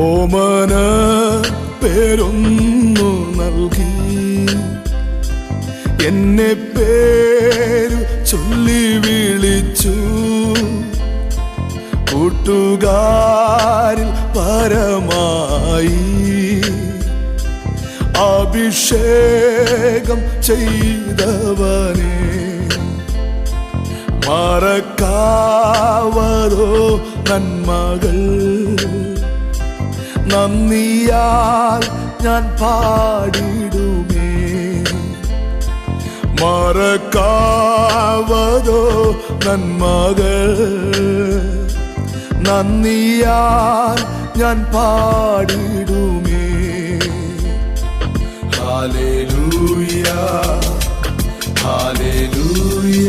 ഓമന പേരൊന്നു നൽകി. എന്നെ പേരു ചൊല്ലി വിളിച്ചു. കൂട്ടുകാരിൽ പരമായി അഭിഷേകം ചെയ്തവനെ. മറക്കാവതോ നന്മകൾ. നന്ദിയാൽ ഞാൻ പാടിടുമേ. മറക്കാവതോ നന്മകൾ. നന്ദിയാൽ ഞാൻ പാടിടുമേ. Hallelujah hallelujah.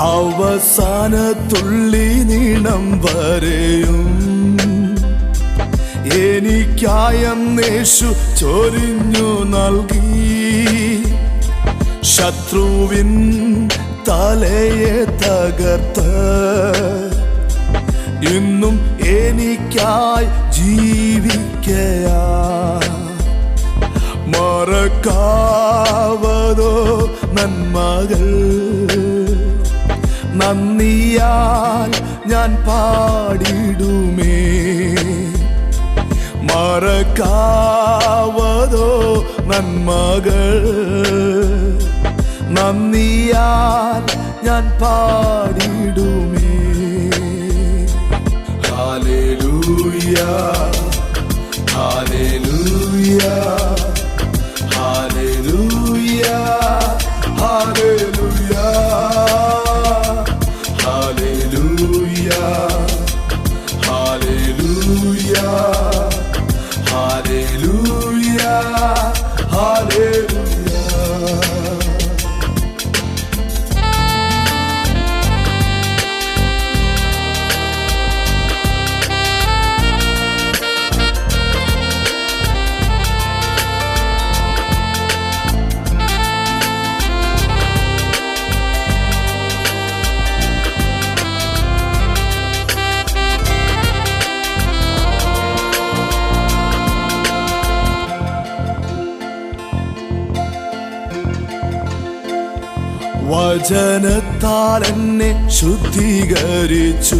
അവസാന തുള്ളി നീണം വരെയും. എനിക്കായെന്നേശു ചൊരിഞ്ഞു നൽകി. ശത്രുവിൻ തലയെ തകർത്ത്. ഇന്നും എനിക്കായി ജീവിക്കയാ. മറക്കാവതോ നന്മകൾ. നന്ദിയാൽ ഞാൻ പാടിടുമേ. മറക്കാവതോ നന്മകൾ. നന്ദിയാൽ ഞാൻ പാടിടുമേ Hallelujah, hallelujah. വചനത്താൽ എന്നെ ശുദ്ധീകരിച്ചു.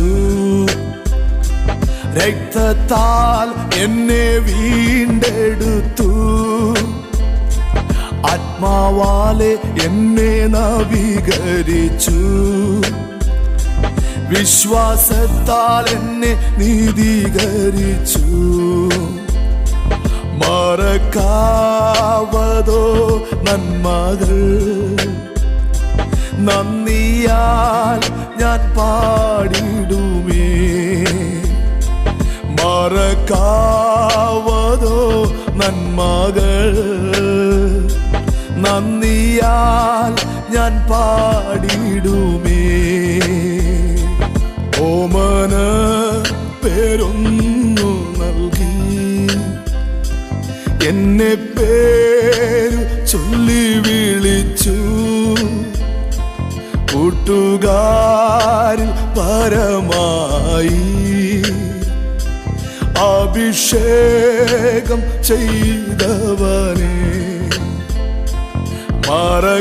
രക്തത്താൽ എന്നെ വീണ്ടെടുത്തു. ആത്മാവാലെ എന്നെ നവീകരിച്ചു. വിശ്വാസത്താൽ എന്നെ നീതീകരിച്ചു. മറക്കാവതോ നന്മകൾ. നന്ദിയാൽ ഞാൻ പാടിടുമേ. മറക്കാവതോ നന്മകൾ. നന്ദിയാൽ ഞാൻ പാടിടുമേ. ഓമന പേരൊന്നു നൽകി. എന്നെ പേര് ചൊല്ലി വിളിച്ചു. കൂട്ടുകാരിൽ പരമായി അഭിഷേകം ചെയ്തവനെ മറക്കാവതോ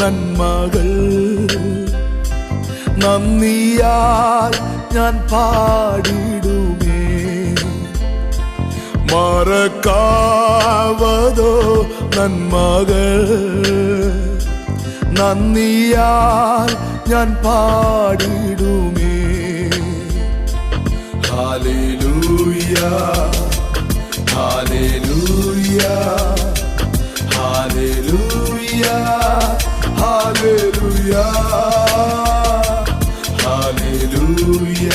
നന്മകൾ. നന്ദിയാൽ ഞാൻ പാടിടുമേ മറക്കാവതോ നന്മകൾ. നന്ദിയാൽ ഞാൻ പാടിടുമേ. Hallelujah hallelujah hallelujah hallelujah hallelujah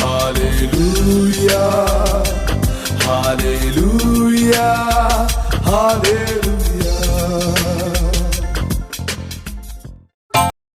hallelujah hallelujah hallelujah